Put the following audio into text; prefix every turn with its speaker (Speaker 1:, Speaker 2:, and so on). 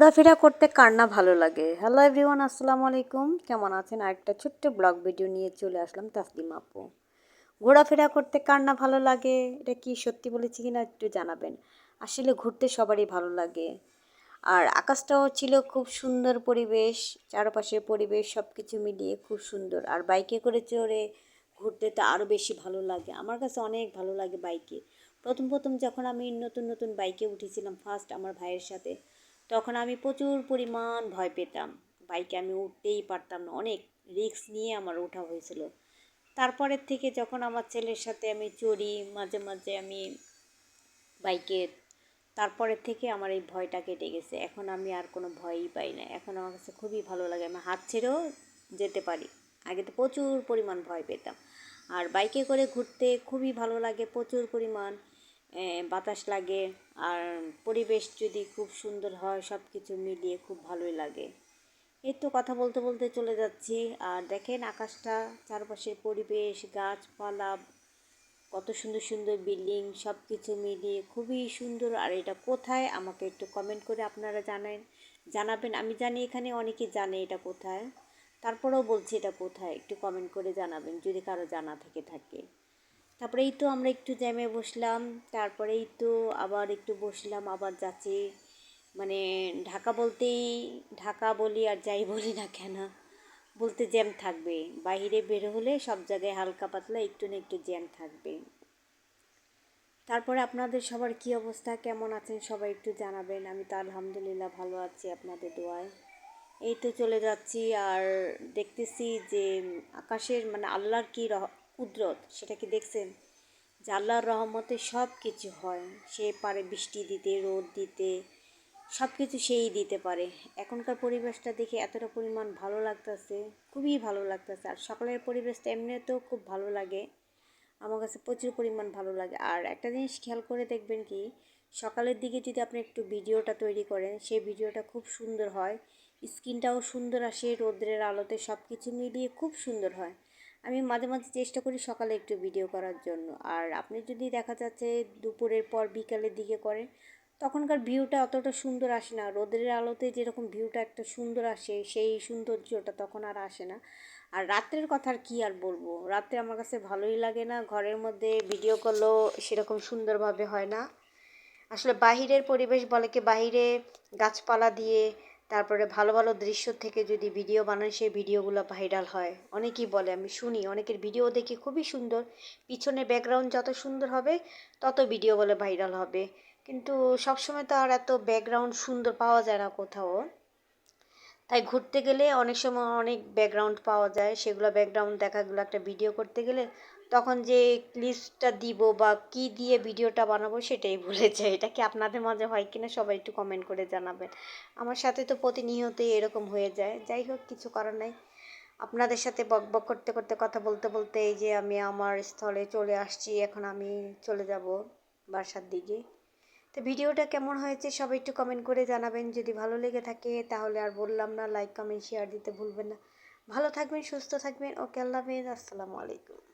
Speaker 1: ঘোরাফেরা করতে কার না ভালো লাগে? হ্যালো এভরিওয়ান আসসালামু আলাইকুম। কেমন আছেন? আরেকটা ছোট্ট ব্লগ ভিডিও নিয়ে চলে আসলাম তাসলিম আপু। ঘোরাফেরা করতে কার না ভালো লাগে? এটা কি সত্যি বলেছি কিনা একটু জানাবেন। আসলে ঘুরতে সবারই ভালো লাগে। আর আকাশটাও ছিল খুব সুন্দর পরিবেশ, চারপাশের পরিবেশ সব কিছু মিলিয়ে খুব সুন্দর। আর বাইকে করে চড়ে ঘুরতে তো আরও বেশি ভালো লাগে। আমার কাছে অনেক ভালো লাগে বাইকে। প্রথম প্রথম যখন আমি নতুন নতুন বাইকে উঠেছিলাম ফার্স্ট আমার ভাইয়ের সাথে তখন আমি প্রচুর পরিমাণ ভয় পেতাম। বাইকে আমি উঠতেই পারতাম না। অনেক রিস্ক নিয়ে আমার ওঠা হয়েছিল। তারপরের থেকে যখন আমার ছেলের সাথে আমি চড়ি, মাঝে মাঝে আমি বাইকে, তারপরের থেকে আমার এই ভয়টা কেটে গেছে। এখন আমি আর কোনো ভয়ই পাই না। এখন আমার কাছে খুবই ভালো লাগে। আমি হাত ছেড়েও যেতে পারি। আগে তো প্রচুর পরিমাণ ভয় পেতাম। আর বাইকে করে ঘুরতে খুবই ভালো লাগে। প্রচুর পরিমাণ বাতাস লাগে আর পরিবেশ যদি খুব সুন্দর হয় সব কিছু মিলিয়ে খুব ভালোই লাগে। এই তো কথা বলতে বলতে চলে যাচ্ছি। আর দেখেন আকাশটা চারপাশের পরিবেশ, গাছপালা, কত সুন্দর সুন্দর বিল্ডিং সব কিছু মিলিয়ে খুবই সুন্দর। আর এটা কোথায়? আমাকে একটু কমেন্ট করে আপনারা জানেন জানাবেন। আমি জানি এখানে অনেকে জানে এটা কোথায়। তারপরেও বলছি এটা কোথায়। একটু কমেন্ট করে জানাবেন, যদি কারও জানা থেকে থাকে। তারপরে এই তো আমরা একটু জ্যামে বসলাম তারপরেই তো আবার একটু বসলাম, আবার যাচ্ছি। মানে ঢাকা বলতেই, ঢাকা বলি আর যাই বলি না কেন, বলতে জ্যাম থাকবে। বাইরে বের হলে সব জায়গায় হালকা পাতলা একটু না একটু জ্যাম থাকবে। তারপরে আপনাদের সবার কি অবস্থা? কেমন আছেন? সবাই একটু জানাবেন। আমি তো আলহামদুলিল্লাহ ভালো আছি আপনাদের দোয়ায়। এই তো চলে যাচ্ছি আর দেখতেছি যে আকাশের মানে আল্লাহর কী কুদরত, সেটা কি দেখছেন? যে আল্লাহর রহমতে সব কিছু হয়। সে পারে বৃষ্টি দিতে, রোদ দিতে সব কিছু সেই দিতে পারে। এখনকার পরিবেশটা দেখে এতটা পরিমাণ ভালো লাগতেছে, খুবই ভালো লাগতেছে। আর সকালের পরিবেশটা এমনিতেও খুব ভালো লাগে। আমার কাছে প্রচুর পরিমাণ ভালো লাগে। আর একটা জিনিস খেয়াল করে দেখবেন কি, সকালের দিকে যদি আপনি একটু ভিডিওটা তৈরি করেন সেই ভিডিওটা খুব সুন্দর হয়। স্কিনটাও সুন্দর আসে, রোদ্রের আলোতে সব কিছু মিলিয়ে খুব সুন্দর হয়। আমি মাঝে মাঝে চেষ্টা করি সকালে একটু ভিডিও করার জন্য। আর আপনি যদি দেখা যাচ্ছে দুপুরের পর বিকালের দিকে করেন, তখনকার ভিউটা অতটা সুন্দর আসে না। রোদের আলোতে যেরকম ভিউটা একটা সুন্দর আসে, সেই সৌন্দর্যটা তখন আর আসে না। আর রাত্রের কথা আর কী আর বলব? রাত্রে আমার কাছে ভালোই লাগে না, ঘরের মধ্যে ভিডিও করলেও সেরকম সুন্দরভাবে হয় না। আসলে বাহিরের পরিবেশ বলে কি, বাহিরে গাছপালা দিয়ে তারপরে ভালো ভালো দৃশ্য থেকে যদি ভিডিও বানায়, সেই ভিডিওগুলো ভাইরাল হয়। অনেকেই বলে, আমি শুনি, অনেকের ভিডিও দেখি খুবই সুন্দর। পিছনে ব্যাকগ্রাউন্ড যত সুন্দর হবে, তত ভিডিও বলে ভাইরাল হবে। কিন্তু সবসময় তো আর এত ব্যাকগ্রাউন্ড সুন্দর পাওয়া যায় না কোথাও। তাই ঘুরতে গেলে অনেক সময় অনেক ব্যাকগ্রাউন্ড পাওয়া যায়। সেগুলো ব্যাকগ্রাউন্ড দেখাগুলো একটা ভিডিও করতে গেলে তখন যে ক্লিপসটা দিব বা কি দিয়ে ভিডিওটা বানাবো সেটাই ভুলে যাই এটা কি আপনাদের মাঝে হয় কিনা সবাই একটু কমেন্ট করে জানাবেন। আমার সাথে তো প্রতিনিয়তই এরকম হয়ে যায়। যাই হোক, কিছু করার নাই। আপনাদের সাথে বক বক করতে করতে কথা বলতে বলতে এই যে আমি আমার স্থলে চলে আসছি, এখন আমি চলে যাব বাসার দিকে। তো ভিডিওটা কেমন হয়েছে সবাই একটু কমেন্ট করে জানাবেন। যদি ভালো লেগে থাকে তাহলে আর বললাম না লাইক কমেন্ট শেয়ার দিতে ভুলবেন না। ভালো থাকবেন, সুস্থ থাকবেন। ওকে আল্লাহ হাফেজ। আসসালামু আলাইকুম।